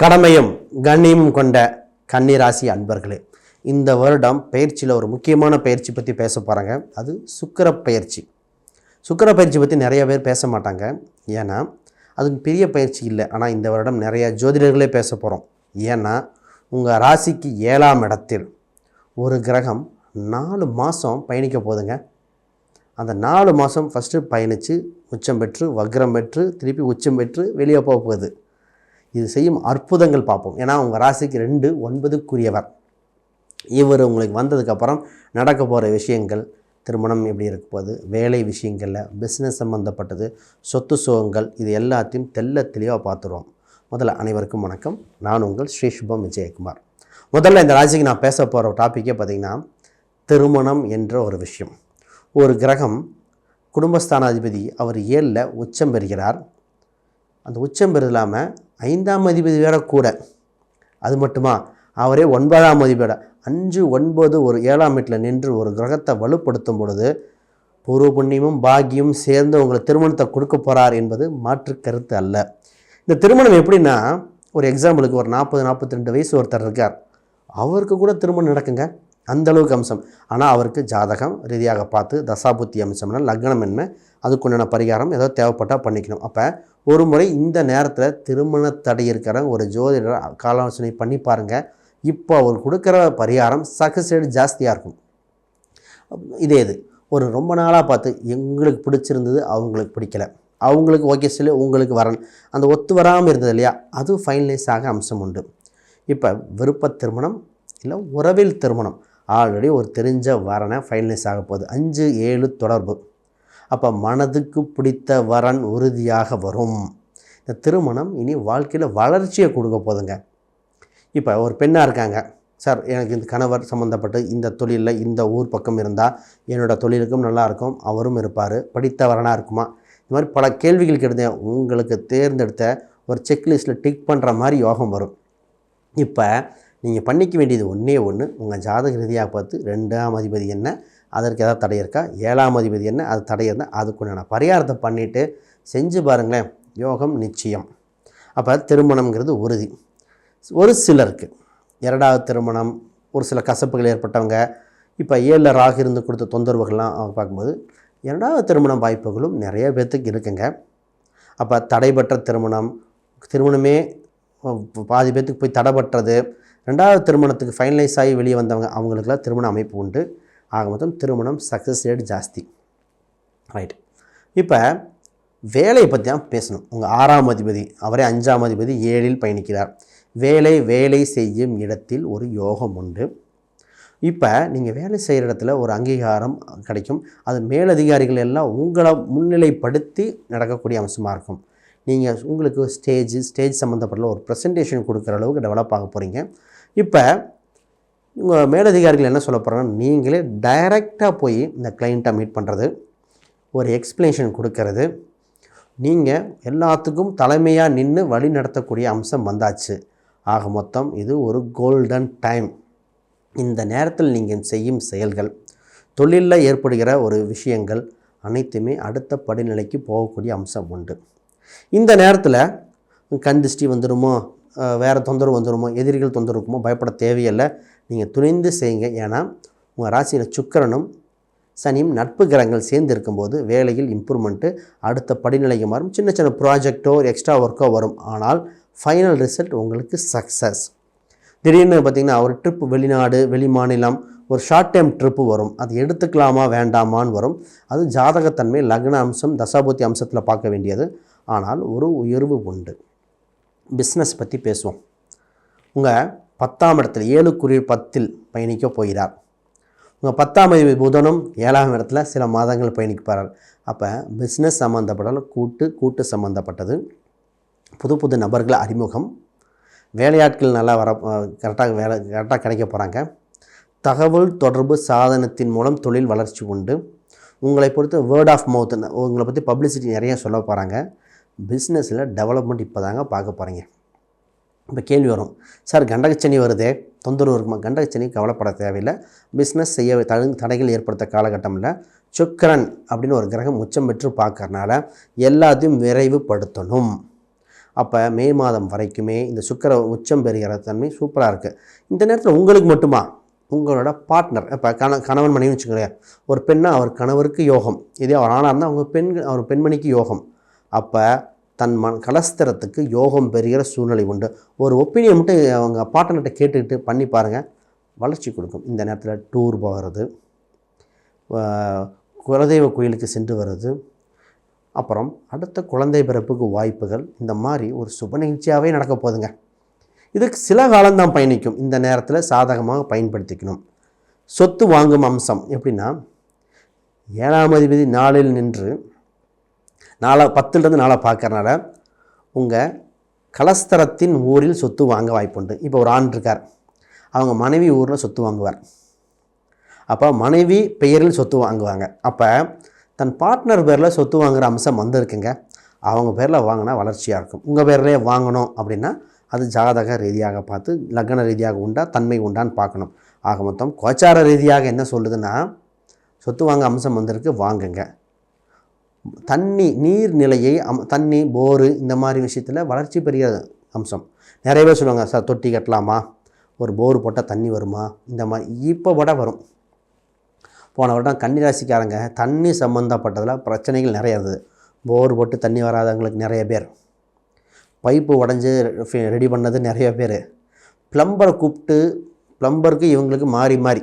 கடமையும் கண்ணியமும் கொண்ட கன்னிராசி அன்பர்களே இந்த வருடம் பயிற்சியில் ஒரு முக்கியமான பயிற்சி பற்றி பேச போகிறாங்க அது சுக்கிர பயிற்சி. சுக்கிர பயிற்சி பற்றி நிறைய பேர் பேச மாட்டாங்க. ஏன்னா அது பெரிய பயிற்சி இல்லை. ஆனால் இந்த வருடம் நிறைய ஜோதிடர்களே பேச போகிறோம் ஏன்னா உங்கள் ராசிக்கு ஏழாம் இடத்தில் ஒரு கிரகம் நாலு மாதம் பயணிக்க போகுதுங்க. அந்த நாலு மாதம் ஃபஸ்ட்டு பயணித்து உச்சம் பெற்று வக்ரம் பெற்று திருப்பி உச்சம் பெற்று வெளியே போக போகுது. இது செய்யும் அற்புதங்கள் பார்ப்போம். ஏன்னா உங்கள் ராசிக்கு ரெண்டு ஒன்பதுக்குரியவர். இவர் உங்களுக்கு வந்ததுக்கப்புறம் நடக்க போகிற விஷயங்கள் திருமணம் எப்படி இருக்க போகுது வேலை விஷயங்களில் பிஸ்னஸ் சம்மந்தப்பட்டது சொத்து சுகங்கள் இது எல்லாத்தையும் தெல்ல தெளிவாக பார்த்துருவோம். முதல்ல அனைவருக்கும் வணக்கம். நான் உங்கள் ஸ்ரீ சுபம் விஜயகுமார். முதல்ல இந்த ராசிக்கு நான் பேச போகிற டாப்பிக்கே பார்த்திங்கன்னா திருமணம் என்ற ஒரு விஷயம். ஒரு கிரகம் குடும்பஸ்தானாதிபதி அவர் ஏழில் உச்சம் பெறுகிறார். அந்த உச்சம் பெறுது இல்லாமல் ஐந்தாம் அதிபதி வேற கூட. அது மட்டுமா? அவரே ஒன்பதாம் அதிபதியோட அஞ்சு ஒன்பது ஒரு ஏழாம் வீட்டில் நின்று ஒரு கிரகத்தை வலுப்படுத்தும் பொழுது பூர்வ புண்ணியமும் பாக்கியும் சேர்ந்து உங்களை திருமணத்தை கொடுக்க போகிறார் என்பது மாற்று கருத்து அல்ல. இந்த திருமணம் எப்படின்னா ஒரு எக்ஸாம்பிளுக்கு ஒரு நாற்பது நாற்பத்தி ரெண்டு வயசு ஒருத்தர் இருக்கார். அவருக்கு கூட திருமணம் நடக்குங்க. அந்த அளவுக்கு அம்சம். ஆனால் அவருக்கு ஜாதகம் ரீதியாக பார்த்து தசாபுத்தி அம்சம்னா லக்னம் என்ன அதுக்குண்டான பரிகாரம் ஏதோ தேவைப்பட்டால் பண்ணிக்கணும். அப்போ ஒரு முறை இந்த நேரத்தில் திருமண தடை இருக்கிற ஒரு ஜோதிடர் காலாலோசனை பண்ணி பாருங்கள் இப்போ அவர் கொடுக்குற பரிகாரம் சக்ஸஸ் ஜாஸ்தியாக இருக்கும். இதே இது. ஒரு ரொம்ப நாளாக பார்த்து எங்களுக்கு பிடிச்சிருந்தது அவங்களுக்கு பிடிக்கல. அவங்களுக்கு ஓகே சொல்லி உங்களுக்கு வரணும் அந்த ஒத்து வராமல் இருந்தது இல்லையா? அது ஃபைனலைஸ் ஆக அம்சம் உண்டு. இப்போ விருப்ப திருமணம் இல்லை உறவில் திருமணம். ஆல்ரெடி ஒரு தெரிஞ்ச வரனை ஃபைனலைஸ் ஆக போகுது. அஞ்சு ஏழு தொடர்பு. அப்போ மனதுக்கு பிடித்த வரன் உறுதியாக வரும். இந்த திருமணம் இனி வாழ்க்கையில் வளர்ச்சியை கொடுக்க போதுங்க இப்போ ஒரு பெண்ணாக இருக்காங்க. சார் எனக்கு இந்த கணவர் சம்மந்தப்பட்டு இந்த தொழிலில் இந்த ஊர் பக்கம் இருந்தால் என்னோடய தொழிலுக்கும் நல்லாயிருக்கும் அவரும் இருப்பார் படித்தவரனாக இருக்குமா? இந்த மாதிரி பல கேள்விகள் கிடந்தேன் உங்களுக்கு தேர்ந்தெடுத்த ஒரு செக்லிஸ்ட்டில் டிக் பண்ணுற மாதிரி யோகம் வரும். இப்போ நீங்கள் பண்ணிக்க வேண்டியது ஒன்றே ஒன்று உங்கள் ஜாதக ரீதியாக பார்த்து ரெண்டாம் அதிபதி என்ன அதற்கு ஏதாவது தடை இருக்கா? ஏழாம் அதிபதி என்ன? அது தடை இருந்தால் அதுக்குண்டான பரிகாரத்தை பண்ணிவிட்டு செஞ்சு பாருங்களேன். யோகம் நிச்சயம். அப்போ திருமணம்ங்கிறது உறுதி. ஒரு சிலருக்கு. இரண்டாவது திருமணம் ஒரு சில கசப்புகள் ஏற்பட்டவங்க இப்போ ஏழில் ராகு இருந்து கொடுத்த தொந்தரவுகள்லாம் பார்க்கும்போது இரண்டாவது திருமணம் வாய்ப்புகளும் நிறைய பேர்த்துக்கு இருக்குங்க. அப்போ தடைபற்ற திருமணம் திருமணமே பாதி பேர்த்துக்கு போய் தடைபட்டுறது ரெண்டாவது திருமணத்துக்கு ஃபைனலைஸ் ஆகி வெளியே வந்தவங்க அவங்களுக்குலாம் திருமண அமைப்பு உண்டு. ஆக மொத்தம் திருமணம் சக்ஸஸ் ரேட் ஜாஸ்தி. ரைட் இப்போ வேலையை பற்றி தான் பேசணும். உங்கள் ஆறாம் அதிபதி அவரே அஞ்சாம் அதிபதி ஏழில் பயணிக்கிறார். வேலை வேலை செய்யும் இடத்தில் ஒரு யோகம் உண்டு. இப்போ நீங்கள் வேலை செய்கிற இடத்துல ஒரு அங்கீகாரம் கிடைக்கும். அது மேலதிகாரிகள் எல்லாம் உங்களை முன்னிலைப்படுத்தி நடக்கக்கூடிய அம்சமாக இருக்கும். நீங்கள் உங்களுக்கு ஸ்டேஜ் ஸ்டேஜ் சம்மந்தப்பட்ட ஒரு ப்ரெசன்டேஷன் கொடுக்குற அளவுக்கு டெவலப் ஆக போகிறீங்க இப்போ உங்கள் மேலதிகாரிகள் என்ன சொல்ல போகிறாங்கன்னா நீங்களே டைரெக்டாக போய் இந்த கிளைண்ட்டை மீட் பண்ணுறது ஒரு எக்ஸ்ப்ளனேஷன் கொடுக்கறது நீங்கள் எல்லாத்துக்கும் தலைமையாக நின்று வழி நடத்தக்கூடிய அம்சம் வந்தாச்சு. ஆக மொத்தம் இது ஒரு கோல்டன் டைம் இந்த நேரத்தில் நீங்கள் செய்யும் செயல்கள் தொழிலில் ஏற்படுகிற ஒரு விஷயங்கள் அனைத்துமே அடுத்த படிநிலைக்கு போகக்கூடிய அம்சம் உண்டு. இந்த நேரத்தில் கண் திருஷ்டி வந்துடுமோ வேறு தொந்தரவு வந்துடுமோ எதிரிகள் தொந்தரவு இருக்குமோ பயப்பட தேவையில்லை. நீங்கள் துணிந்து செய்யுங்க. ஏன்னா உங்கள் ராசியில் சுக்கரனும் சனியும் நட்பு கிரகங்கள் சேர்ந்து இருக்கும்போது வேலையில் இம்ப்ரூவ்மெண்ட்டு அடுத்த படிநிலைக்கு மாறும். சின்ன சின்ன ப்ராஜெக்டோ எக்ஸ்ட்ரா ஒர்க்கோ வரும். ஆனால் ஃபைனல் ரிசல்ட் உங்களுக்கு சக்ஸஸ் திடீர்னு பார்த்திங்கன்னா ஒரு ட்ரிப் வெளிநாடு வெளி மாநிலம் ஒரு ஷார்ட் டைம் ட்ரிப்பு வரும். அது எடுத்துக்கலாமா வேண்டாமான்னு வரும். அது ஜாதகத்தன்மை லக்ன அம்சம் தசாபுத்தி அம்சத்தில் பார்க்க வேண்டியது. ஆனால் ஒரு உயர்வு உண்டு. பிஸ்னஸ் பற்றி பேசுவோம். உங்கள் பத்தாம் இடத்துல ஏழுக்குரிய பத்தில் பயணிக்க போகிறார். உங்கள் பத்தாம் அதிபதி புதனும் ஏழாம் இடத்துல சில மாதங்கள் பயணிக்க போகிறார் அப்போ பிஸ்னஸ் சம்மந்தப்பட்டாலும் கூட்டு கூட்டு சம்மந்தப்பட்டது புது புது நபர்கள் அறிமுகம் வேலையாட்கள் நல்லா வர கரெக்டாக வேலை கரெக்டாக கிடைக்க போகிறாங்க தகவல் தொடர்பு சாதனத்தின் மூலம் தொழில் வளர்ச்சி உண்டு. உங்களை பொறுத்து வேர்ட் ஆஃப் மவுத் உங்களை பற்றி பப்ளிசிட்டி நிறைய சொல்ல போகிறாங்க பிஸ்னஸில் டெவலப்மெண்ட் இப்போ தாங்க பார்க்க போகிறீங்க இப்போ கேள்வி வரும். சார் கண்டகச்சனி வருதே? தொந்தரவு இருக்குமா? கண்டகச்சனி கவலைப்பட தேவையில்லை. பிஸ்னஸ் செய்ய தடு தடைகள் ஏற்படுத்த காலகட்டமில். சுக்கரன் அப்படின்னு ஒரு கிரகம் உச்சம் பெற்று பார்க்கறனால எல்லாத்தையும் விரைவுபடுத்தணும். அப்போ மே மாதம் வரைக்குமே இந்த சுக்கிர உச்சம் பெறுகிற தன்மை சூப்பராக இருக்குது இந்த நேரத்தில் உங்களுக்கு மட்டுமா? உங்களோட பார்ட்னர் இப்போ கண கணவன் மனைவின்னு வச்சுக்கோங்களேன். ஒரு பெண்ணாக அவர் கணவருக்கு யோகம். இதே அவர் ஆணாக இருந்தால் அவங்க பெண் அவர் பெண்மணிக்கு யோகம். அப்போ தன் மன் கலஸ்திரத்துக்கு யோகம் பெறுகிற சூழ்நிலை உண்டு. ஒரு ஒப்பீனியன் மட்டும் அவங்க பாட்டன்கிட்ட கேட்டுக்கிட்டு பண்ணி பாருங்கள் வளர்ச்சி கொடுக்கும். இந்த நேரத்தில் டூர் போகிறது குலதெய்வ கோயிலுக்கு சென்று வர்றது அப்புறம் அடுத்த குழந்தை பிறப்புக்கு வாய்ப்புகள் இந்த மாதிரி ஒரு சுப நிகழ்ச்சியாகவே நடக்க போகுதுங்க. இதுக்கு சில காலம்தான் பயணிக்கும். இந்த நேரத்தில் சாதகமாக பயன்படுத்திக்கணும். சொத்து வாங்கும் அம்சம் எப்படின்னா ஏழாம் அதிபதி நாளில் நின்று நாளை பத்துலேருந்து நாளை பார்க்கறனால உங்கள் கலஸ்தரத்தின் ஊரில் சொத்து வாங்க வாய்ப்புண்டு. இப்போ ஒரு ஆண் இருக்கார். அவங்க மனைவி ஊரில் சொத்து வாங்குவார். அப்போ மனைவி பெயரில் சொத்து வாங்குவாங்க. அப்போ தன் பார்ட்னர் பேரில் சொத்து வாங்குகிற அம்சம் வந்திருக்குங்க அவங்க பேரில் வாங்கினா வளர்ச்சியாக இருக்கும். உங்கள் பேர்லேயே வாங்கணும் அப்படின்னா அது ஜாதக ரீதியாக பார்த்து லக்ன ரீதியாக உண்டா தன்மை உண்டான்னு பார்க்கணும். ஆக மொத்தம் கோச்சார ரீதியாக என்ன சொல்லுதுன்னா சொத்து வாங்க அம்சம் வந்திருக்கு வாங்குங்க. தண்ணி நீர்நிலையை அம் தண்ணி போரு இந்த மாதிரி விஷயத்தில் வளர்ச்சி பெரிய அம்சம். நிறைய பேர் சொல்லுவாங்க சார் தொட்டி கட்டலாமா? ஒரு போர் போட்டால் தண்ணி வருமா? இந்த மாதிரி இப்போ விட வரும். போன வருடம் கன்னிராசிக்காரங்க தண்ணி சம்மந்தப்பட்டதில் பிரச்சனைகள் நிறைய இருந்தது. போர் போட்டு தண்ணி வராதவங்களுக்கு நிறைய பேர். பைப்பு உடஞ்சி ரெடி பண்ணது நிறைய பேர். ப்ளம்பரை கூப்பிட்டு ப்ளம்பருக்கு இவங்களுக்கு மாறி மாறி.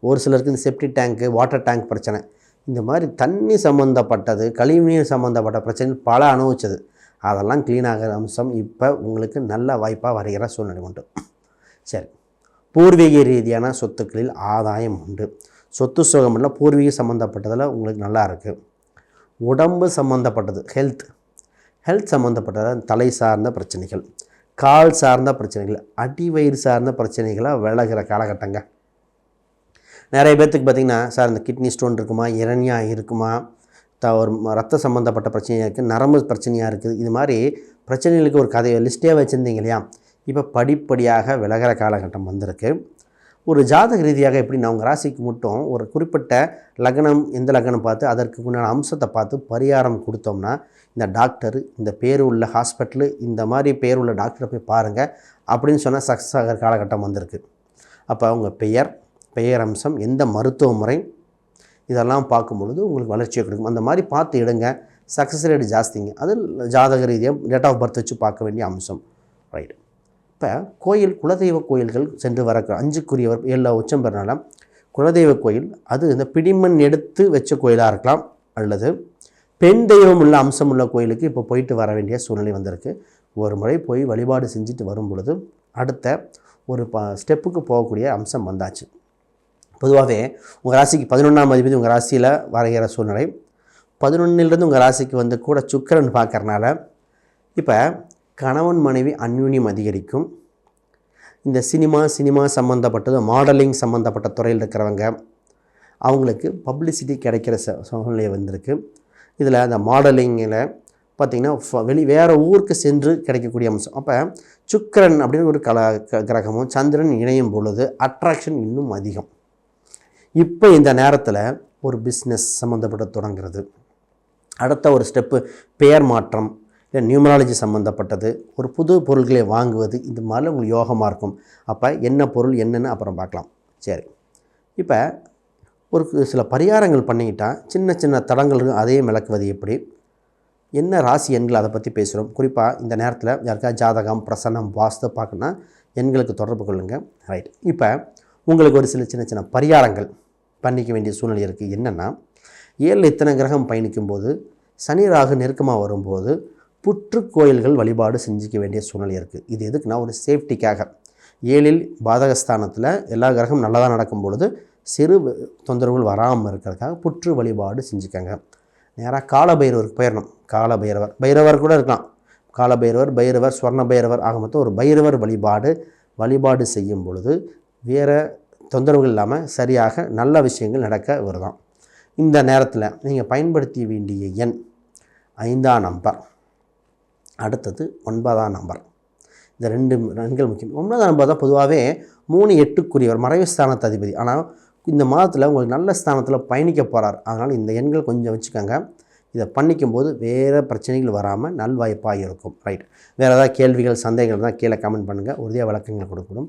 ஒரு சிலருக்கு இந்த செப்டி டேங்க்கு வாட்டர் டேங்க் பிரச்சனை. இந்த மாதிரி தண்ணி சம்மந்தப்பட்டது கழிவுநீர் சம்மந்தப்பட்ட பிரச்சனை பல அனுபவிச்சது. அதெல்லாம் க்ளீன் ஆகிற அம்சம் இப்போ உங்களுக்கு நல்ல வாய்ப்பாக வருகிற சூழ்நிலை உண்டு. சரி. பூர்வீக ரீதியான சொத்துக்களில் ஆதாயம் உண்டு. சொத்து சுகம் இல்லை பூர்வீக சம்மந்தப்பட்டதில் உங்களுக்கு நல்லா இருக்குது உடம்பு சம்மந்தப்பட்டது ஹெல்த் ஹெல்த் சம்மந்தப்பட்டது தலை சார்ந்த பிரச்சனைகள். கால் சார்ந்த பிரச்சனைகள் அடி வயிறு சார்ந்த பிரச்சனைகளாக விலகிற காலகட்டங்கள் நிறைய பேர்த்துக்கு பார்த்திங்கன்னா சார் இந்த கிட்னி ஸ்டோன் இருக்குமா? இரணியா இருக்குமா? த ஒரு ரத்த சம்மந்தப்பட்ட பிரச்சனையாக இருக்குது நரம்பு பிரச்சனையாக இருக்குது. இது மாதிரி பிரச்சனைகளுக்கு ஒரு கதையை லிஸ்ட்டே வச்சுருந்தீங்க இல்லையா? இப்போ படிப்படியாக விலகிற காலகட்டம் வந்திருக்கு. ஒரு ஜாதக ரீதியாக எப்படி நான் உங்கள் ராசிக்கு மட்டும் ஒரு குறிப்பிட்ட லக்னம் எந்த லக்னம் பார்த்து அதற்கு உண்டான அம்சத்தை பார்த்து பரிகாரம் கொடுத்தோம்னா இந்த டாக்டர் இந்த பேர் உள்ள ஹாஸ்பிட்டலு இந்த மாதிரி பேர் உள்ள டாக்டரை போய் பாருங்கள் அப்படின்னு சொன்னால் சக்ஸஸ் ஆகிற காலகட்டம் வந்திருக்கு. அப்போ உங்கள் பெயர் பெயர் அம்சம் எந்த மருத்துவ முறை இதெல்லாம் பார்க்கும் பொழுது உங்களுக்கு வளர்ச்சியை கொடுக்கும். அந்த மாதிரி பார்த்து எடுங்க. சக்ஸஸ் ரேட் ஜாஸ்திங்க. அது ஜாதக ரீதியாக டேட் ஆஃப் பர்த் வச்சு பார்க்க வேண்டிய அம்சம். ரைட் இப்போ கோயில் குலதெய்வ கோயில்கள் சென்று வர அஞ்சுக்குரியவர் ஏழில் உச்சம் பெறனால குலதெய்வ கோயில் அது இந்த பிடிமண் எடுத்து வச்ச கோயிலாக இருக்கலாம் அல்லது பெண் தெய்வம் உள்ள அம்சம் உள்ள கோயிலுக்கு இப்போ போயிட்டு வர வேண்டிய சூழ்நிலை வந்திருக்கு. ஒரு முறை போய் வழிபாடு செஞ்சுட்டு வரும் பொழுது அடுத்த ஒரு ப ஸ்டெப்புக்கு போகக்கூடிய அம்சம் வந்தாச்சு. பொதுவாகவே உங்கள் ராசிக்கு பதினொன்றாம் அதிபதி உங்கள் ராசியில் வரைகிற சூழ்நிலை. பதினொன்னிலிருந்து உங்கள் ராசிக்கு வந்து கூட சுக்கரன் பார்க்குறனால இப்போ கணவன் மனைவி அந்யூன்யம் அதிகரிக்கும். இந்த சினிமா சினிமா சம்மந்தப்பட்டது மாடலிங் சம்மந்தப்பட்ட துறையில் இருக்கிறவங்க அவங்களுக்கு பப்ளிசிட்டி கிடைக்கிற ச- சூழ்நிலை வந்திருக்கு. இதில் அந்த மாடலிங்கில் பார்த்திங்கன்னா ஃப- வெளி வேறு ஊருக்கு சென்று கிடைக்கக்கூடிய அம்சம். அப்போ சுக்கிரன் அப்படின்னு ஒரு கல க- கிரகமும் சந்திரன் இணையும் பொழுது அட்ராக்ஷன் இன்னும் அதிகம். இப்போ இந்த நேரத்தில் ஒரு பிஸ்னஸ் சம்மந்தப்பட்ட தொடங்கிறது. அடுத்த ஒரு ஸ்டெப்பு பெயர் மாற்றம் இல்லை நியூமராலஜி சம்மந்தப்பட்டது ஒரு புது பொருள்களை வாங்குவது இது மாதிரி உங்களுக்கு யோகமாக இருக்கும். அப்போ என்ன பொருள் என்னென்னு அப்புறம் பார்க்கலாம். சரி. இப்போ ஒரு சில பரிகாரங்கள் பண்ணிக்கிட்டா சின்ன சின்ன தடங்கள் அதையும் விளக்குவது எப்படி? என்ன ராசி எண்கள் அதை பற்றி பேசுகிறோம் குறிப்பாக இந்த நேரத்தில் யாருக்கா ஜாதகம் பிரசன்னம் வாஸ்து பார்க்கணுன்னா எண்களுக்கு தொடர்பு கொள்ளுங்கள் ரைட் இப்போ உங்களுக்கு ஒரு சில சின்ன சின்ன பரிகாரங்கள். பண்ணிக்க வேண்டிய சூழ்நிலை இருக்குது என்னென்னா ஏழில் இத்தனை கிரகம் பயணிக்கும்போது சனி ராகு நெருக்கமாக வரும்போது புற்று கோயில்கள் வழிபாடு செஞ்சுக்க வேண்டிய சூழ்நிலை இருக்குது இது எதுக்குன்னா ஒரு சேஃப்டிக்காக. ஏழில் பாதகஸ்தானத்தில் எல்லா கிரகம் நல்லதாக நடக்கும் பொழுது சிறு தொந்தரவுகள் வராமல் இருக்கிறதுக்காக புற்று வழிபாடு செஞ்சுக்கோங்க. நேராக காலபைரவருக்கு போயிடணும் காலபைரவர். பைரவர் கூட இருக்கலாம். காலபைரவர் பைரவர் ஸ்வர்ண பைரவர் ஆக மொத்தம் ஒரு பைரவர் வழிபாடு வழிபாடு செய்யும் பொழுது வேறு தொந்தரவுகள் இல்லாமல் சரியாக நல்ல விஷயங்கள் நடக்க வருதான். இந்த நேரத்தில் நீங்கள் பயன்படுத்த வேண்டிய எண் ஐந்தாம் நம்பர் அடுத்தது ஒன்பதாம் நம்பர் இந்த ரெண்டு எண்கள் முக்கியம். ஒன்பதாம் நம்பர் தான் பொதுவாகவே மூணு எட்டுக்குரியவர் மறைவு ஸ்தானத்து அதிபதி. ஆனால் இந்த மாதத்தில் உங்களுக்கு நல்ல ஸ்தானத்தில் பயணிக்க போகிறார் அதனால் இந்த எண்கள் கொஞ்சம் வச்சுக்கோங்க. இதை பண்ணிக்கும்போது வேறு பிரச்சனைகள் வராமல் நல்வாய்ப்பாக இருக்கும். ரைட் வேறு ஏதாவது கேள்விகள் சந்தேகங்கள் தான் கீழே கமெண்ட் பண்ணுங்கள் உறுதியாக விளக்கங்கள் கொடுக்கணும்.